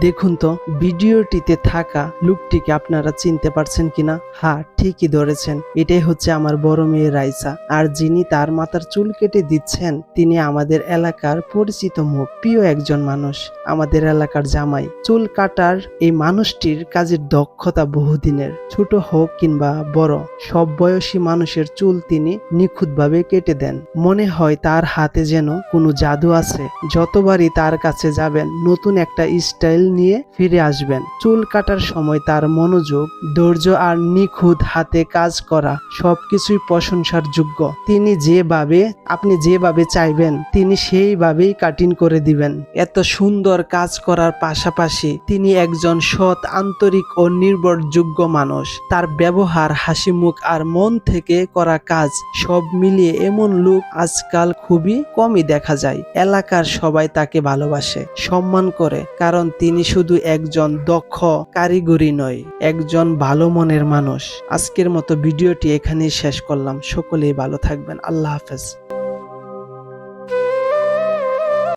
দেখুন তো, ভিডিওটিতে থাকা লুকটিকে আপনারা চিনতে পারছেন কিনা? হ্যাঁ ঠিকই ধরেছেন। এটাই হচ্ছে আমার বড় মেয়ে রাইসা। আর যিনি তার মাথার চুল কেটে দিচ্ছেন, তিনি আমাদের এলাকার পরিচিত মুখ, প্রিয় একজন মানুষ, আমাদের এলাকার জামাই। চুল কাটার এই মানুষটির কাজের দক্ষতা বহুদিনের, ছোট হোক কিংবা বড়, সব বয়সী মানুষের চুল তিনি নিখুঁতভাবে কেটে দেন। মনে হয় তার হাতে যেন কোনো জাদু আছে। যতবারই তার কাছে যাবেন, নতুন একটা স্টাইল নিয়ে ফিরে আসবেন। চুল কাটার সময় তার মনোযোগ, ধৈর্য আর নিখুঁত হাতে কাজ করা সবকিছুই প্রশংসার যোগ্য তিনি যেভাবে, আপনি যেভাবে চাইবেন, তিনি সেইভাবেই কাটিং করে দিবেন। এত সুন্দর কাজ করার পাশাপাশি তিনি একজন সৎ, আন্তরিক ও নির্ভরযোগ্য মানুষ। তার ব্যবহার, হাসি মুখ আর মন থেকে করা কাজ সব মিলিয়ে এমন লোক আজকাল খুবই কমই দেখা যায়। এলাকার সবাই তাকে ভালোবাসে, সম্মান করে, কারণ তিনি শুধু একজন দক্ষ কারিগরি নয়, একজন ভালো মনের মানুষ। আজকের মতো ভিডিওটি এখানেই শেষ করলাম। সকলেই ভালো থাকবেন। আল্লাহ হাফেজ।